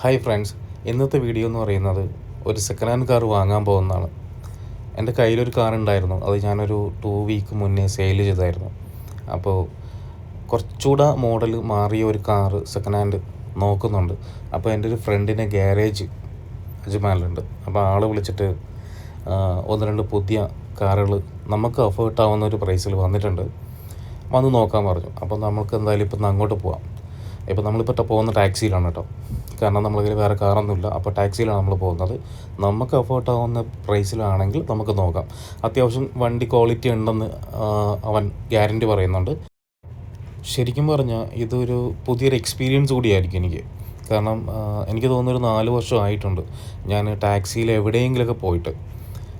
Hi friends ഇന്നത്തെ video എന്ന് പറയുന്നത് ഒരു സെക്കൻഡ് ഹാൻഡ് കാർ വാങ്ങാൻ പോകുന്നതാണ്. എന്റെ കയ്യിലൊരു കാർ ഉണ്ടായിരുന്നു. അത് ഞാനൊരു ടു വീക്ക് മുന്നേ സെയിൽ ചെയ്തായിരുന്നു. അപ്പോൾ കുറച്ചുകൂടെ മോഡൽ മാറിയ ഒരു കാർ സെക്കൻഡ് ഹാൻഡ് നോക്കുന്നുണ്ട്. അപ്പോൾ എന്റെ ഒരു ഫ്രണ്ടിന്റെ ഗ്യാരേജ് അജ്മാലുണ്ട് അപ്പോൾ ആൾ വിളിച്ചിട്ട് ഒന്ന് രണ്ട് പുതിയ കാറുകൾ നമുക്ക് അഫേർട്ട് ആവുന്ന ഒരു പ്രൈസിൽ വന്നിട്ടുണ്ട്. വന്ന് നോക്കാൻ പറഞ്ഞു. അപ്പോൾ നമുക്ക് എന്തായാലും ഇപ്പം അങ്ങോട്ട് പോവാം. ഇപ്പോൾ നമ്മളിപ്പോൾ പോകുന്ന ടാക്സിയിലാണ് കേട്ടോ കാരണം നമ്മളിതിൽ വേറെ കാറൊന്നുമില്ല. അപ്പോൾ ടാക്സിയിലാണ് നമ്മൾ പോകുന്നത്. നമുക്ക് അഫോർട്ട് ആവുന്ന പ്രൈസിലാണെങ്കിൽ നമുക്ക് നോക്കാം. അത്യാവശ്യം വണ്ടി ക്വാളിറ്റി ഉണ്ടെന്ന് അവൻ ഗ്യാരണ്ടി പറയുന്നുണ്ട്. ശരിക്കും പറഞ്ഞാൽ ഇതൊരു പുതിയൊരു എക്സ്പീരിയൻസ് കൂടിയായിരിക്കും എനിക്ക്. കാരണം എനിക്ക് തോന്നുന്നു ഒരു നാല് വർഷം ആയിട്ടുണ്ട് ഞാൻ ടാക്സിയിൽ എവിടെയെങ്കിലുമൊക്കെ പോയിട്ട്.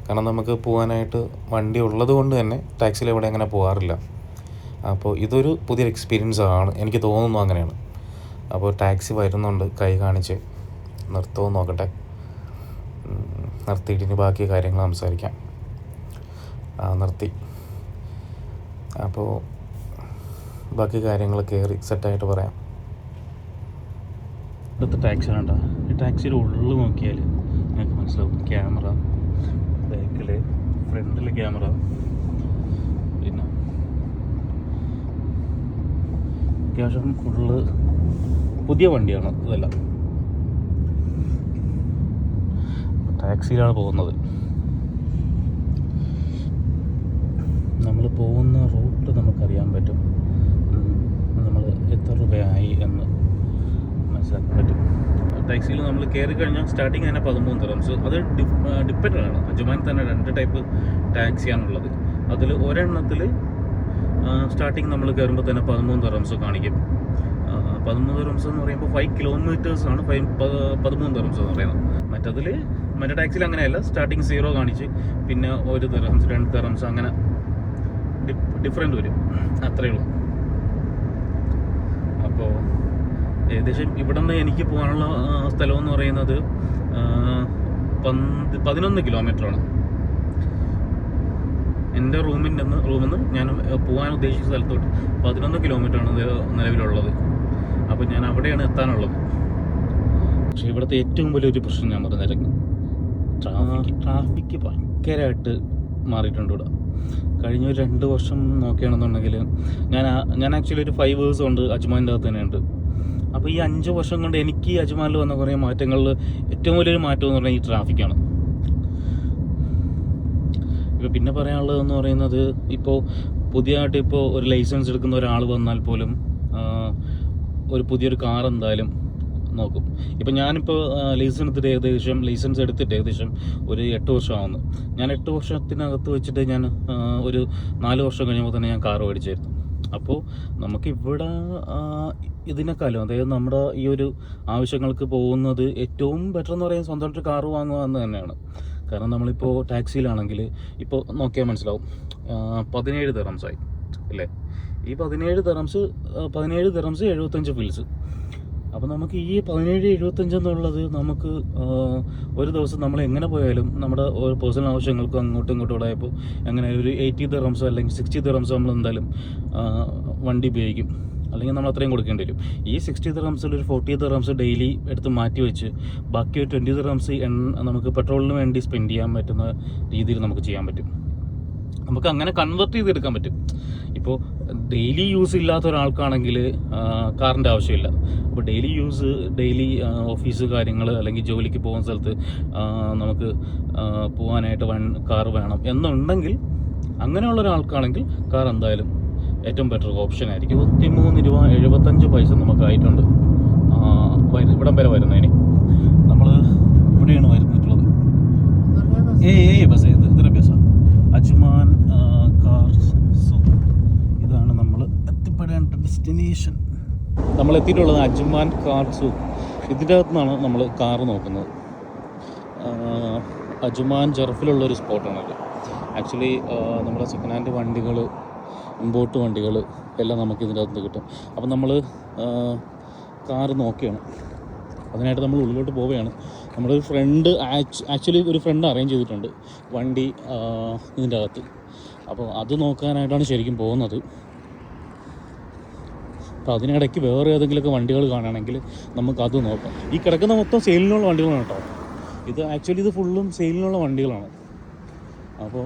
കാരണം നമുക്ക് പോകാനായിട്ട് വണ്ടി ഉള്ളത് കൊണ്ട് തന്നെ ടാക്സിയിൽ എവിടെ അങ്ങനെ പോകാറില്ല. അപ്പോൾ ഇതൊരു പുതിയൊരു എക്സ്പീരിയൻസ് ആണ് എനിക്ക് തോന്നുന്നു അങ്ങനെയാണ്. അപ്പോൾ ടാക്സി വരുന്നുണ്ട് കൈ കാണിച്ച്. നിർത്തുമോ നോക്കട്ടെ. നിർത്തിയിട്ട് ബാക്കി കാര്യങ്ങൾ സംസാരിക്കാം. നിർത്തി. അപ്പോൾ ബാക്കി കാര്യങ്ങൾ കയറി സെറ്റായിട്ട് പറയാം. ഇവിടുത്തെ ടാക്സി വേണ്ട ഈ ടാക്സിയുടെ ഉള്ളിൽ നോക്കിയാൽ നിങ്ങൾക്ക് മനസ്സിലാവും. ക്യാമറ ബാക്കിൽ ഫ്രണ്ടിൽ ക്യാമറ പിന്നെ അത്യാവശ്യം ഉള്ളിൽ പുതിയ വണ്ടിയാണ് ഇതെല്ലാം. ടാക്സിയിലാണ് പോകുന്നത്. നമ്മൾ പോകുന്ന റൂട്ട് നമുക്കറിയാൻ പറ്റും. നമ്മൾ എത്ര രൂപയായി എന്ന് മനസ്സിലാക്കാൻ പറ്റും. ടാക്സിയിൽ നമ്മൾ കയറി കഴിഞ്ഞാൽ സ്റ്റാർട്ടിങ് തന്നെ പതിമൂന്ന് സോ അത് ഡിപ്പെൻഡ് ആണ്. അജുമാൻ തന്നെ രണ്ട് ടൈപ്പ് ടാക്സിയാണുള്ളത് അതിൽ ഒരെണ്ണത്തിൽ സ്റ്റാർട്ടിങ് നമ്മൾ കയറുമ്പോൾ തന്നെ പതിമൂന്ന് തരംസ് കാണിക്കും. പതിമൂന്ന് റൂംസ് എന്ന് പറയുമ്പോൾ ഫൈവ് കിലോമീറ്റേഴ്സ് ആണ്. ഫൈവ് പതിമൂന്ന് തെറംസ് എന്ന് പറയുന്നത്. മറ്റതിൽ മറ്റേ ടാക്സിയിൽ അങ്ങനെയല്ല. സ്റ്റാർട്ടിങ് സീറോ കാണിച്ച് പിന്നെ ഒരു തെറംസ് രണ്ട് തെറംസ് അങ്ങനെ ഡിഫറെന്റ് വരും. അത്രയേ ഉള്ളൂ. അപ്പോൾ ഏകദേശം ഇവിടെ നിന്ന് എനിക്ക് പോകാനുള്ള സ്ഥലം എന്ന് പറയുന്നത് പന്ത് പതിനൊന്ന് കിലോമീറ്ററാണ് എന്റെ റൂമിന്റെ റൂമിൽ നിന്ന് ഞാൻ പോകാൻ ഉദ്ദേശിച്ച സ്ഥലത്തോട്ട് പതിനൊന്ന് കിലോമീറ്ററാണ് നിലവിലുള്ളത്. അപ്പോൾ ഞാൻ അവിടെയാണ് എത്താനുള്ളത്. പക്ഷേ ഇവിടുത്തെ ഏറ്റവും വലിയൊരു പ്രശ്നം ഞാൻ പറഞ്ഞിരുന്നു ട്രാഫിക് ട്രാഫിക്ക് ഭയങ്കരമായിട്ട് മാറിയിട്ടുണ്ട് ഇവിടെ. കഴിഞ്ഞ ഒരു രണ്ട് വർഷം നോക്കുകയാണെന്നുണ്ടെങ്കിൽ ഞാൻ ഞാൻ ആക്ച്വലി ഒരു ഫൈവ് ഇയേഴ്സ് ഉണ്ട് അജ്മാന്റെ അകത്ത് തന്നെയുണ്ട്. അപ്പോൾ ഈ അഞ്ച് വർഷം കൊണ്ട് എനിക്ക് അജ്മാനിൽ വന്ന കുറേ മാറ്റങ്ങളിൽ ഏറ്റവും വലിയൊരു മാറ്റം എന്ന് പറഞ്ഞാൽ ഈ ട്രാഫിക്കാണ് ഇപ്പോൾ പിന്നെ പറയാനുള്ളതെന്ന് പറയുന്നത് ഇപ്പോൾ പുതിയതായിട്ട് ഇപ്പോൾ ഒരു ലൈസൻസ് എടുക്കുന്ന ഒരാൾ വന്നാൽ പോലും ഒരു പുതിയൊരു കാർ എന്തായാലും നോക്കും. ഇപ്പം ഞാനിപ്പോൾ ലൈസൻസ് എടുത്തിട്ട് ഏകദേശം ലൈസൻസ് എടുത്തിട്ട് ഏകദേശം ഒരു എട്ട് വർഷമാവുന്നു. ഞാൻ എട്ട് വർഷത്തിനകത്ത് വെച്ചിട്ട് ഞാൻ ഒരു നാല് വർഷം കഴിയുമ്പോൾ തന്നെ ഞാൻ കാർ മേടിച്ചായിരുന്നു. അപ്പോൾ നമുക്ക് ഇവിടെ ഇതിനേക്കാളും അതായത് നമ്മുടെ ഈ ഒരു ആവശ്യങ്ങൾക്ക് പോകുന്നത് ഏറ്റവും ബെറ്റർ എന്ന് പറയുന്നത് സ്വന്തമായിട്ട് കാർ വാങ്ങുക എന്ന് തന്നെയാണ്. കാരണം നമ്മളിപ്പോൾ ടാക്സിയിലാണെങ്കിൽ ഇപ്പോൾ നോക്കിയാൽ മനസ്സിലാവും. പതിനേഴ് പതിനേഴ് സായി അല്ലേ? ഈ പതിനേഴ് തെറംസ് പതിനേഴ് തെറംസ് എഴുപത്തഞ്ച് ഫിൽസ് അപ്പോൾ നമുക്ക് ഈ പതിനേഴ് എഴുപത്തഞ്ച് എന്നുള്ളത് നമുക്ക് ഒരു ദിവസം നമ്മൾ എങ്ങനെ പോയാലും നമ്മുടെ പേഴ്സണൽ ആവശ്യങ്ങൾക്കും അങ്ങോട്ടും ഇങ്ങോട്ടും ആയപ്പോൾ എങ്ങനെ ഒരു എയ്റ്റി തെറംസോ അല്ലെങ്കിൽ സിക്സ്റ്റി തെറംസോ നമ്മൾ എന്തായാലും വണ്ടി ഉപയോഗിക്കും. അല്ലെങ്കിൽ നമ്മൾ അത്രയും കൊടുക്കേണ്ടി വരും. ഈ സിക്സ്റ്റി തെറംസിൽ ഒരു ഫോർട്ടി തെറംസ് ഡെയിലി എടുത്ത് മാറ്റി വെച്ച് ബാക്കി ഒരു ട്വന്റി തെറംസ് നമുക്ക് പെട്രോളിന് വേണ്ടി സ്പെൻഡ് ചെയ്യാൻ പറ്റുന്ന രീതിയിൽ നമുക്ക് ചെയ്യാൻ പറ്റും. നമുക്ക് അങ്ങനെ കൺവെർട്ട് ചെയ്തെടുക്കാൻ പറ്റും. ഇപ്പോൾ ഡെയിലി യൂസ് ഇല്ലാത്ത ഒരാൾക്കാണെങ്കിൽ കാറിന്റെ ആവശ്യമില്ല. അപ്പോൾ ഡെയിലി യൂസ് ഡെയിലി ഓഫീസ് കാര്യങ്ങൾ അല്ലെങ്കിൽ ജോലിക്ക് പോകുന്ന സ്ഥലത്ത് നമുക്ക് പോകാനായിട്ട് വൺ കാർ വേണം. എന്നുണ്ടെങ്കിൽ അങ്ങനെയുള്ള ഒരാൾക്കാണെങ്കിൽ കാർ എന്തായാലും ഏറ്റവും ബെറ്റർ ഓപ്ഷൻ ആയിരിക്കും. ഇരുപത്തിമൂന്ന് രൂപ എഴുപത്തഞ്ച് പൈസ നമുക്കായിട്ടുണ്ട് ഇവിടം വരെ വരുന്നതിന് നമ്മൾ ഇവിടെയാണ് വരുന്നിട്ടുള്ളത്. ഏയ് ഏയ് ബസ് ഇത് ഇത്ര ബസ്സാണ് അജ്മാൻ കാർ സൂക്ക് ഇതാണ് നമ്മൾ എത്തിപ്പെടേണ്ട ഡെസ്റ്റിനേഷൻ നമ്മൾ എത്തിയിട്ടുള്ളത് അജ്മാൻ കാർ സൂക്ക് ഇതിന്റെ അകത്തു നിന്നാണ് നമ്മൾ കാർ നോക്കുന്നത്. അജ്മാൻ ജർഫിലുള്ള ഒരു സ്പോട്ടാണത്. ആക്ച്വലി നമ്മുടെ സെക്കൻഡ് ഹാൻഡ് വണ്ടികൾ ഇമ്പോർട്ട് വണ്ടികൾ എല്ലാം നമുക്ക് ഇതിന്റെ അകത്ത് കിട്ടും. അപ്പം നമ്മൾ കാർ നോക്കിയാണ്. അതിനായിട്ട് നമ്മൾ ഉള്ളിലോട്ട് പോവുകയാണ്. നമ്മളൊരു ഫ്രണ്ട് ആക്ച്വലി ഒരു ഫ്രണ്ട് അറേഞ്ച് ചെയ്തിട്ടുണ്ട് വണ്ടി ഇതിന്റെ അകത്ത്. അപ്പോൾ അത് നോക്കാനായിട്ടാണ് ശരിക്കും പോകുന്നത്. അപ്പോൾ അതിനിടയ്ക്ക് വേറെ ഏതെങ്കിലുമൊക്കെ വണ്ടികൾ കാണുകയാണെങ്കിൽ നമുക്ക് അത് നോക്കാം. ഈ കിടക്കുന്ന മൊത്തം സെയിലിനുള്ള വണ്ടികളാണ് കേട്ടോ. ഇത് ആക്ച്വലി ഇത് ഫുള്ളും സെയിലിനുള്ള വണ്ടികളാണ്. അപ്പോൾ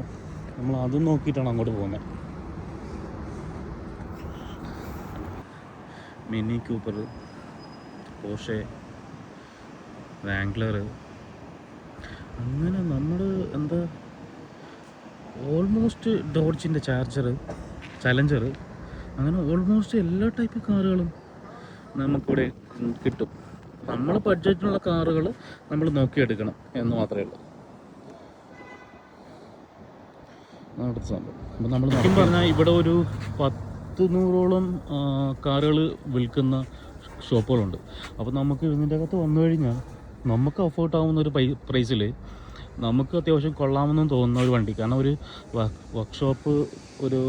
നമ്മൾ അതും നോക്കിയിട്ടാണ് അങ്ങോട്ട് പോകുന്നത്. മിനി കൂപ്പർ പോഷെ വാംഗ്ലർ അങ്ങനെ നമ്മൾ എന്താ ഓൾമോസ്റ്റ് ഡോഡ്ജിന്റെ ചാർജർ ചലഞ്ചർ അങ്ങനെ ഓൾമോസ്റ്റ് എല്ലാ ടൈപ്പ് കാറുകളും നമുക്കിവിടെ കിട്ടും. നമ്മൾ ബഡ്ജറ്റിനുള്ള കാറുകൾ നമ്മൾ നോക്കിയെടുക്കണം എന്ന് മാത്രമേ ഉള്ളൂ. അടുത്ത സംഭവം. അപ്പം നമ്മൾ സത്യം പറഞ്ഞാൽ ഇവിടെ ഒരു പത്ത് നൂറോളം കാറുകൾ വിൽക്കുന്ന ഷോപ്പുകളുണ്ട്. അപ്പോൾ നമുക്ക് ഇതിന്റെ അകത്ത് വന്നു കഴിഞ്ഞാൽ നമുക്ക് അഫോർഡ് ആവുന്ന ഒരു പ്രൈസിൽ നമുക്ക് അത്യാവശ്യം കൊള്ളാമെന്നും തോന്നുന്ന ഒരു വണ്ടി. കാരണം ഒരു വർക്ക്ഷോപ്പ് ഒരു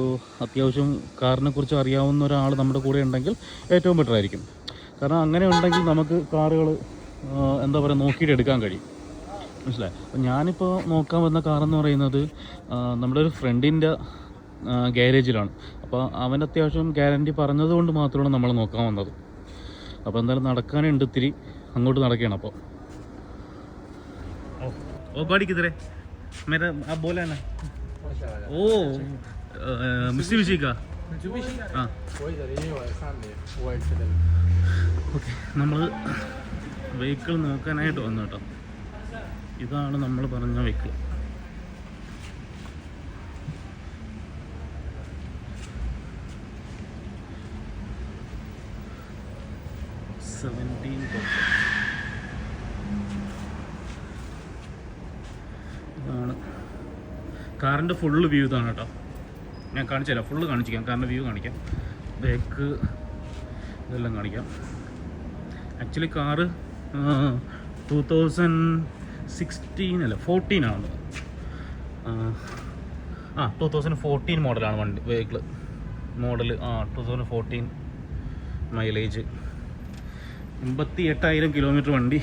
അത്യാവശ്യം കാറിനെ കുറിച്ച് അറിയാവുന്ന ഒരാൾ നമ്മുടെ കൂടെ ഉണ്ടെങ്കിൽ ഏറ്റവും ബെറ്റർ ആയിരിക്കും. കാരണം അങ്ങനെ ഉണ്ടെങ്കിൽ നമുക്ക് കാറുകൾ എന്താ പറയുക നോക്കിയിട്ട് എടുക്കാൻ കഴിയും. മനസ്സിലായി? അപ്പം ഞാനിപ്പോൾ നോക്കാൻ വന്ന കാറെന്ന് പറയുന്നത് നമ്മുടെ ഒരു ഫ്രണ്ടിന്റെ ഗാരേജിലാണ് അപ്പോൾ അവൻ അത്യാവശ്യം ഗ്യാരണ്ടി പറഞ്ഞതുകൊണ്ട് മാത്രമാണ് നമ്മൾ നോക്കാൻ വന്നത്. അപ്പോൾ എന്തായാലും നടക്കാനുണ്ട് ഇത്തിരി അങ്ങോട്ട് നടക്കുകയാണ്. അപ്പോൾ ओ गाड़ी किधर है मेरा आप बोला ना ओ मिस्सी का ആ ഓക്കെ നമ്മൾ വെഹിക്കിൾ നോക്കാനായിട്ട് വന്നു കേട്ടോ ഇതാണ് നമ്മൾ പറഞ്ഞ വെഹിക്കിൾ സെവൻറ്റീൻ ഇതാണ് കാറിന്റെ ഫുള്ള് വ്യൂ ഇതാണ് കേട്ടോ. ഞാൻ കാണിച്ചു തരാം. ഫുള്ള് കാണിച്ചിരിക്കാം. കാറിന്റെ വ്യൂ കാണിക്കാം. ബേക്ക് ഇതെല്ലാം കാണിക്കാം. Actually car two thousand sixteen അല്ല ഫോർട്ടീൻ ആണ്. ആ ടു തൗസൻഡ് ഫോർട്ടീൻ മോഡലാണ് വണ്ടി വെഹിക്കിൾ മോഡൽ ആ ടു തൗസൻഡ് ഫോർട്ടീൻ മൈലേജ് എൺപത്തി എട്ടായിരം കിലോമീറ്റർ വണ്ടി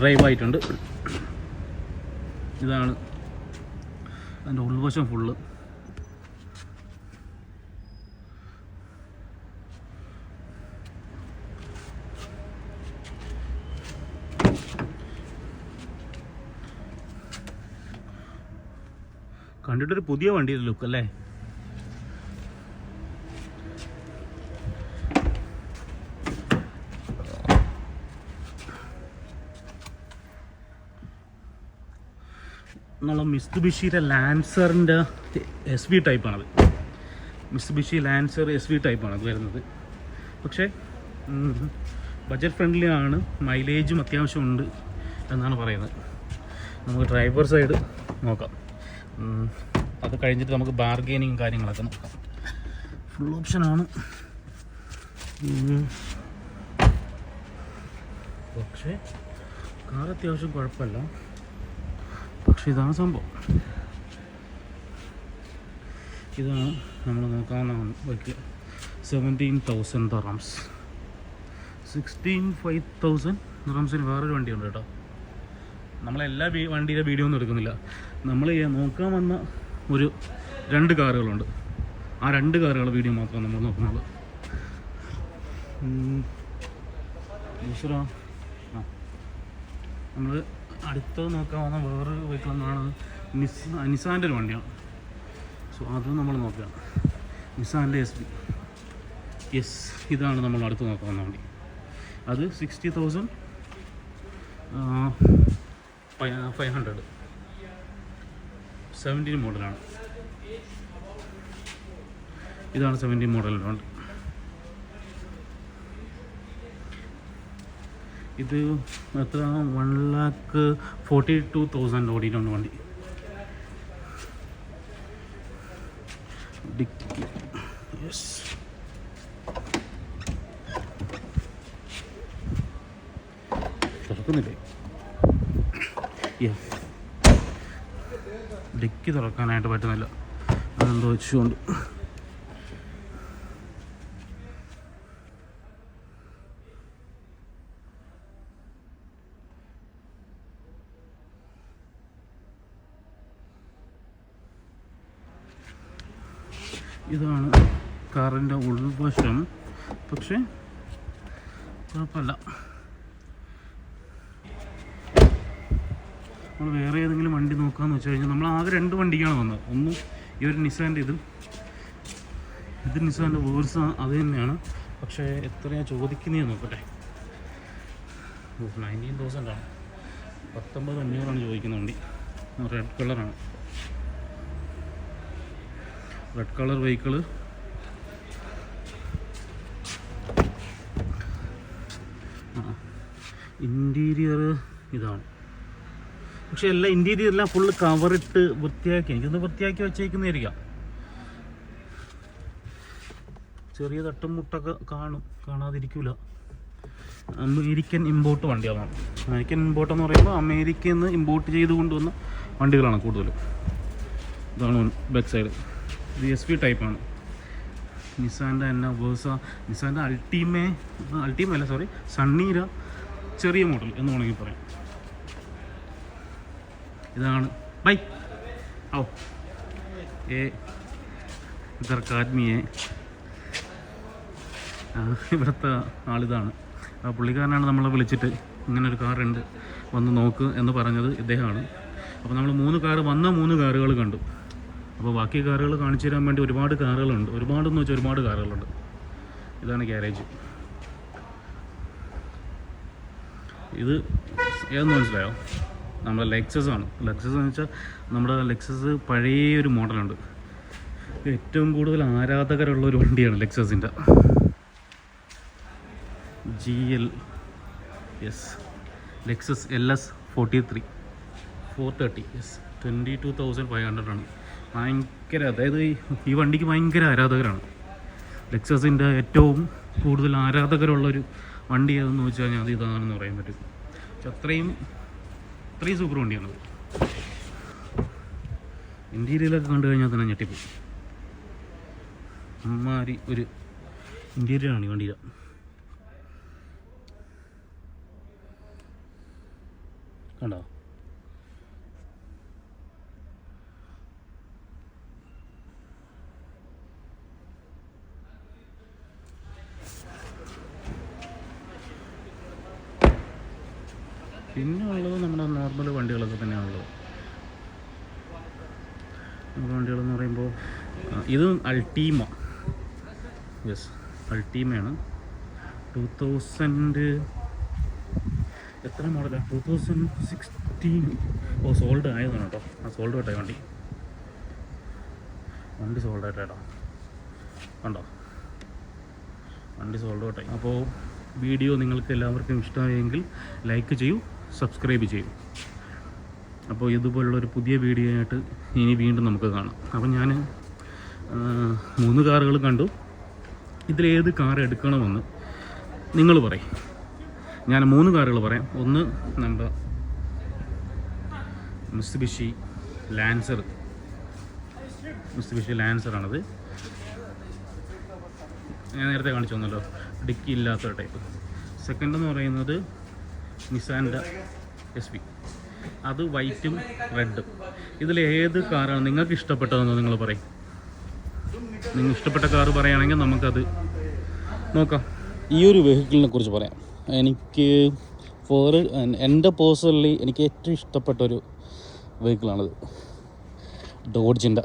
ഡ്രൈവ് ആയിട്ടുണ്ട്. ഇതാണ് അതിന്റെ ഉൾവശം ഫുള്ള് കണ്ടിട്ടൊരു പുതിയ വണ്ടിയുടെ ലുക്ക് അല്ലേ? എന്നുള്ള മിസ്തുബിഷിയുടെ ലാൻസറിന്റെ എസ് വി ടൈപ്പാണത് മിസ്തുബിഷി ലാൻസർ എസ് വി ടൈപ്പാണ് അത് വരുന്നത്. പക്ഷേ ബജറ്റ് ഫ്രണ്ട്ലി ആണ് മൈലേജും അത്യാവശ്യമുണ്ട് എന്നാണ് പറയുന്നത്. നമുക്ക് ഡ്രൈവർ സൈഡ് നോക്കാം. അത് കഴിഞ്ഞിട്ട് നമുക്ക് ബാർഗെയിനിങ് കാര്യങ്ങളൊക്കെ നോക്കാം. ഫുൾ ഓപ്ഷനാണ്. പക്ഷേ കാർ അത്യാവശ്യം കുഴപ്പമില്ല. പക്ഷെ ഇതാണ് സംഭവം. ഇതാണ് നമ്മൾ നോക്കാവുന്ന bike seventeen thousand dirhams sixteen five thousand ദറംസിന് വേറൊരു വണ്ടിയുണ്ട് കേട്ടോ. നമ്മളെല്ലാ വണ്ടിയുടെ വീഡിയോ ഒന്നും എടുക്കുന്നില്ല. നമ്മൾ നോക്കാൻ വന്ന ഒരു രണ്ട് കാറുകളുണ്ട്. ആ രണ്ട് കാറുകളുടെ വീഡിയോ മാത്രം നമ്മൾ നോക്കുന്നത്. നമ്മൾ അടുത്തത് നോക്കാൻ വന്ന വേറൊരു വെഹിക്കിൾ എന്നാണ് നിസ് നിസാന്റെ ഒരു വണ്ടിയാണ്. സോ അത് നമ്മൾ നോക്കുക. നിസാന്റെ എസ് ബി യെസ് ഇതാണ് നമ്മൾ അടുത്ത് നോക്കാൻ വന്ന വണ്ടി. അത് sixty thousand five hundred seventeen മോഡലാണ് ഇതാണ് സെവന്റീൻ മോഡലിന്റെ വണ്ടി. ഇത് എത്ര one lakh forty two thousand ഓടിയിട്ടുണ്ട് വണ്ടി. ഡിക്കി യെസ് തുറക്കുന്നില്ലേ? ഡിക്കി തുറക്കാനായിട്ട് പറ്റുന്നില്ല. അതെന്തോ വെച്ചുകൊണ്ട് ഇതാണ് കാറിന്റെ ഉൾവശം. പക്ഷേ കുഴപ്പമില്ല. നമ്മൾ വേറെ ഏതെങ്കിലും വണ്ടി നോക്കാമെന്ന് വെച്ച് കഴിഞ്ഞാൽ നമ്മൾ ആകെ രണ്ട് വണ്ടിക്കാണ് വന്നത്. ഒന്ന് ഈ ഒരു നിസാന്റെ ഇതും ഇത് നിസാന്റെ വേഴ്സ് അത് തന്നെയാണ്. പക്ഷേ എത്രയാണ് ചോദിക്കുന്നതെന്ന് നോക്കട്ടെ. നയന്റീൻ തൗസൻഡാണ് പത്തൊമ്പത് അഞ്ഞൂറാണ് ചോദിക്കുന്ന വണ്ടി. റെഡ് കളറാണ് റെഡ് കളർ വെഹിക്കിൾ ഇന്റീരിയർ ഇതാണ്. പക്ഷെ എല്ലാം ഇന്റീരിയർ എല്ലാം ഫുള്ള് കവറിട്ട് വൃത്തിയാക്കി. എനിക്കൊന്ന് വൃത്തിയാക്കി വെച്ചേക്കുന്നതായിരിക്കാം. ചെറിയ തട്ടും മുട്ടൊക്കെ കാണും. കാണാതിരിക്കൂല. അമേരിക്കൻ ഇമ്പോർട്ട് വണ്ടിയാണ് അമേരിക്കൻ ഇമ്പോർട്ട് എന്ന് പറയുമ്പോൾ അമേരിക്കയിൽ നിന്ന് ഇമ്പോർട്ട് ചെയ്ത് കൊണ്ടുവന്ന വണ്ടികളാണ് കൂടുതലും. ഇതാണ് ബാക്ക് സൈഡ് ഇത് എസ് പി ടൈപ്പാണ് നിസാന്റെ തന്നെ വേഴ്സ നിസാന്റെ അൾട്ടിമേ അൾട്ടിമേ അല്ല സോറി സണ്ണീര ചെറിയ മോഡൽ എന്ന് വേണമെങ്കിൽ പറയാം. ഇതാണ് ബൈ. ഓ ഏ ഇതർക്ക് ആത്മീയെ ആ, ഇവിടുത്തെ ആളിതാണ് ആ പുള്ളിക്കാരനാണ് നമ്മളെ വിളിച്ചിട്ട് ഇങ്ങനെ ഒരു കാറുണ്ട് വന്ന് നോക്ക് എന്ന് പറഞ്ഞത് ഇദ്ദേഹമാണ്. അപ്പോൾ നമ്മൾ മൂന്ന് കാറ് വന്ന മൂന്ന് കാറുകൾ കണ്ടു. അപ്പോൾ ബാക്കി കാറുകൾ കാണിച്ചു തരാൻ വേണ്ടി ഒരുപാട് കാറുകളുണ്ട്. ഒരുപാടെന്ന് വെച്ചാൽ ഒരുപാട് കാറുകളുണ്ട്. ഇതാണ് ഗ്യാരേജ് ഇത് ഏതെന്ന് മനസ്സിലായോ? നമ്മുടെ ലെക്സസ് ആണ്. ലെക്സസ് എന്ന് വെച്ചാൽ നമ്മുടെ ലെക്സസ് പഴയ ഒരു മോഡലുണ്ട്. ഏറ്റവും കൂടുതൽ ആരാധകരുള്ള ഒരു വണ്ടിയാണ് ലെക്സസിന്റെ G L S Lexus L S forty three four thirty S twenty two thousand five hundred ആണ്. ഭയങ്കര അതായത് ഈ- വണ്ടിക്ക് ഭയങ്കര ആരാധകരാണ്. ലെക്സസിന്റെ ഏറ്റവും കൂടുതൽ ആരാധകരുള്ളൊരു വണ്ടി ഏതെന്ന് വെച്ച് കഴിഞ്ഞാൽ അത് ഇതാണെന്ന് പറയാൻ പറ്റും. പക്ഷെ അത്രയും അത്രയും സൂപ്പർ വണ്ടിയാണ് ഇന്റീരിയലൊക്കെ കണ്ടു കഴിഞ്ഞാൽ തന്നെ ഞെട്ടിപ്പോയി. അമ്മാരി ഒരു ഇന്റീരിയറാണ് ഈ വണ്ടിയിലെ കണ്ടോ? പിന്നെ ഉള്ളത് നമ്മുടെ നോർമൽ വണ്ടികളൊക്കെ തന്നെയാണുള്ളത് നമ്മുടെ വണ്ടികളെന്ന് പറയുമ്പോൾ ഇത് അൾട്ടീമ യെസ് അൾട്ടീമയാണ് ടു തൗസൻഡ് എത്ര മോഡലാണ് ടു തൗസൻഡ് സിക്സ്റ്റീൻ ഓ സോൾഡ് ആയതാണ് കേട്ടോ. ആ സോൾഡ് കേട്ടോ വണ്ടി. വണ്ടി സോൾഡ് ആയിട്ടാ കണ്ടോ? വണ്ടി സോൾഡ് കേട്ടോ അപ്പോൾ വീഡിയോ നിങ്ങൾക്ക് എല്ലാവർക്കും ഇഷ്ടമായെങ്കിൽ ലൈക്ക് ചെയ്യൂ. സബ്സ്ക്രൈബ് ചെയ്യും അപ്പോൾ ഇതുപോലുള്ള ഒരു പുതിയ വീഡിയോ ആയിട്ട് ഇനി വീണ്ടും നമുക്ക് കാണാം. അപ്പം ഞാൻ മൂന്ന് കാറുകൾ കണ്ടു. ഇതിലേത് കാർ എടുക്കണമെന്ന് നിങ്ങൾ പറയും. ഞാൻ മൂന്ന് കാറുകൾ പറയാം. ഒന്ന് നമ്മുടെ മിസ്ബിഷി ലാൻസർ മിസ്ബിഷി ലാൻസറാണത് ഞാൻ നേരത്തെ കാണിച്ചു തന്നല്ലോ. ഡിക്കി ഇല്ലാത്ത ടൈപ്പ് സെക്കൻഡ് എന്ന് പറയുന്നത് നിസാന്റെ എസ് പി അത് വൈറ്റും റെഡും ഇതിൽ ഏത് കാറാണ് നിങ്ങൾക്ക് ഇഷ്ടപ്പെട്ടതെന്ന് നിങ്ങൾ പറയും. നിങ്ങൾ ഇഷ്ടപ്പെട്ട കാറ് പറയുകയാണെങ്കിൽ നമുക്കത് നോക്കാം. ഈ ഒരു വെഹിക്കിളിനെ കുറിച്ച് പറയാം. എനിക്ക് ഫോർ എന്റെ പേഴ്സണലി എനിക്ക് ഏറ്റവും ഇഷ്ടപ്പെട്ട ഒരു വെഹിക്കിളാണിത് ഡോഡ്ജിന്റെ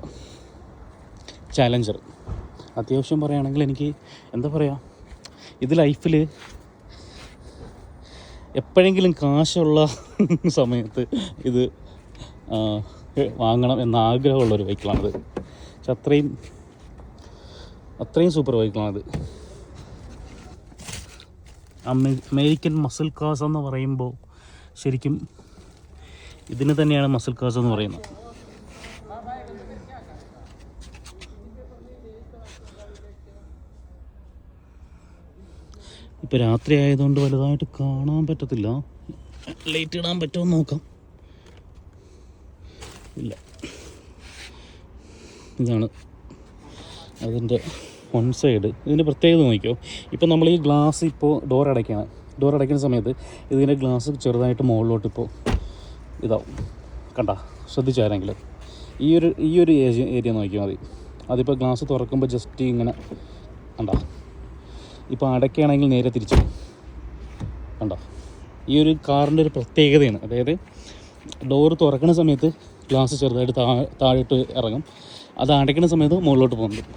ചാലഞ്ചർ അത്യാവശ്യം പറയുകയാണെങ്കിൽ എനിക്ക് എന്താ പറയുക ഇത് ലൈഫിൽ എപ്പോഴെങ്കിലും കാശുള്ള സമയത്ത് ഇത് വാങ്ങണം എന്ന ആഗ്രഹമുള്ളൊരു ബൈക്കിലാണത് പക്ഷെ അത്രയും അത്രയും സൂപ്പർ ബൈക്കിലാണത് അമേ- അമേരിക്കൻ മസിൽ കാസ് എന്ന് പറയുമ്പോൾ ശരിക്കും ഇതിന് തന്നെയാണ് മസിൽ കാസ് എന്ന് പറയുന്നത്. ഇപ്പോൾ രാത്രി ആയതുകൊണ്ട് വലുതായിട്ട് കാണാൻ പറ്റത്തില്ല. ലൈറ്റ് ഇടാൻ പറ്റുമെന്ന് നോക്കാം. ഇല്ല. ഇതാണ് അതിന്റെ വൺ സൈഡ് ഇതിന്റെ പ്രത്യേകത നോക്കിയോ ഇപ്പോൾ നമ്മൾ ഈ ഗ്ലാസ് ഇപ്പോൾ ഡോർ അടയ്ക്കണം ഡോർ അടയ്ക്കുന്ന സമയത്ത് ഇതിന്റെ ഗ്ലാസ് ചെറുതായിട്ട് മുകളിലോട്ട് ഇപ്പോൾ ഇതാവും. കണ്ട? ശ്രദ്ധിച്ചാരെങ്കിൽ ഈ ഒരു ഈ ഒരു ഏരിയ നോക്കിയാൽ മതി. അതിപ്പോൾ ഗ്ലാസ് തുറക്കുമ്പോൾ ജസ്റ്റ് ഇങ്ങനെ കണ്ട? ഇപ്പോൾ അടയ്ക്കുകയാണെങ്കിൽ നേരെ തിരിച്ചു കണ്ടോ? ഈ ഒരു കാറിന്റെ ഒരു പ്രത്യേകതയാണ്. അതായത് ഡോർ തുറക്കുന്ന സമയത്ത് ഗ്ലാസ് ചെറുതായിട്ട് താ താഴോട്ട് ഇറങ്ങും. അത് അടയ്ക്കുന്ന സമയത്ത് മുകളിലോട്ട് പോകുന്നുണ്ട്.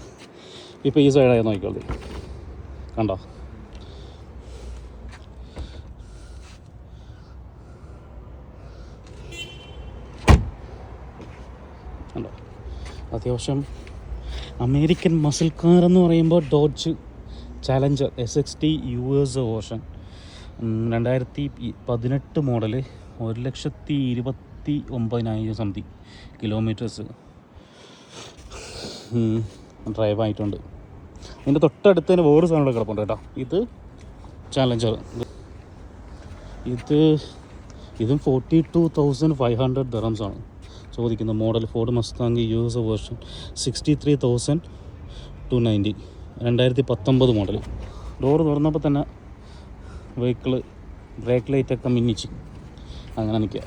ഇപ്പോൾ ഈ സൈഡായി നോക്കിക്കോളൂ. കണ്ടോ? കണ്ടോ? അത്യാവശ്യം അമേരിക്കൻ മസിൽ കാർ എന്ന് പറയുമ്പോൾ Dodge Challenger S X T U S Ocean രണ്ടായിരത്തി പതിനെട്ട് മോഡൽ ഒരു ലക്ഷത്തി ഇരുപത്തി ഒമ്പതിനായിരം സംതിങ് കിലോമീറ്റേഴ്സ് ഡ്രൈവ് ആയിട്ടുണ്ട്. ഇതിന്റെ തൊട്ടടുത്ത് തന്നെ വേറൊരു സാധനം കൂടെ കിടപ്പുണ്ട് കേട്ടോ. ഇത് ചാലഞ്ചർ ഇത് ഇതും forty two thousand five hundred dirhams ആണ്. ചോദിക്കുന്നത് model Ford Mustang U S version sixty three thousand two ninety രണ്ടായിരത്തി പത്തൊമ്പത് മോഡൽ ഡോറ് തുറന്നപ്പോൾ തന്നെ വെഹിക്കിൾ ബ്രേക്ക് ലൈറ്റൊക്കെ മിന്നിച്ച് അങ്ങനെ നിൽക്കുക.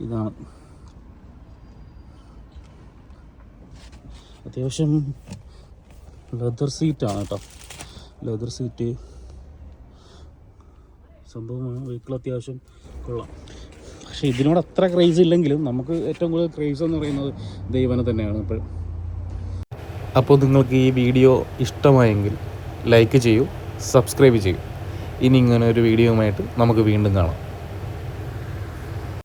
ഇതാണ്. അത്യാവശ്യം ലെതർ സീറ്റാണ് കേട്ടോ. ലെതർ സീറ്റ് സംഭവമാണ് വെഹിക്കിൾ അത്യാവശ്യം കൊള്ളാം. പക്ഷേ ഇതിനോട് അത്ര ക്രേസ് ഇല്ലെങ്കിലും നമുക്ക് ഏറ്റവും കൂടുതൽ ക്രേസ് എന്ന് പറയുന്നത് ദൈവനെ തന്നെയാണ് ഇപ്പോൾ അപ്പോൾ നിങ്ങൾക്ക് ഈ വീഡിയോ ഇഷ്ടമായെങ്കിൽ ലൈക്ക് ചെയ്യൂ സബ്സ്ക്രൈബ് ചെയ്യൂ. ഇനി ഇങ്ങനെ ഒരു വീഡിയോയുമായിട്ട് നമുക്ക് വീണ്ടും കാണാം.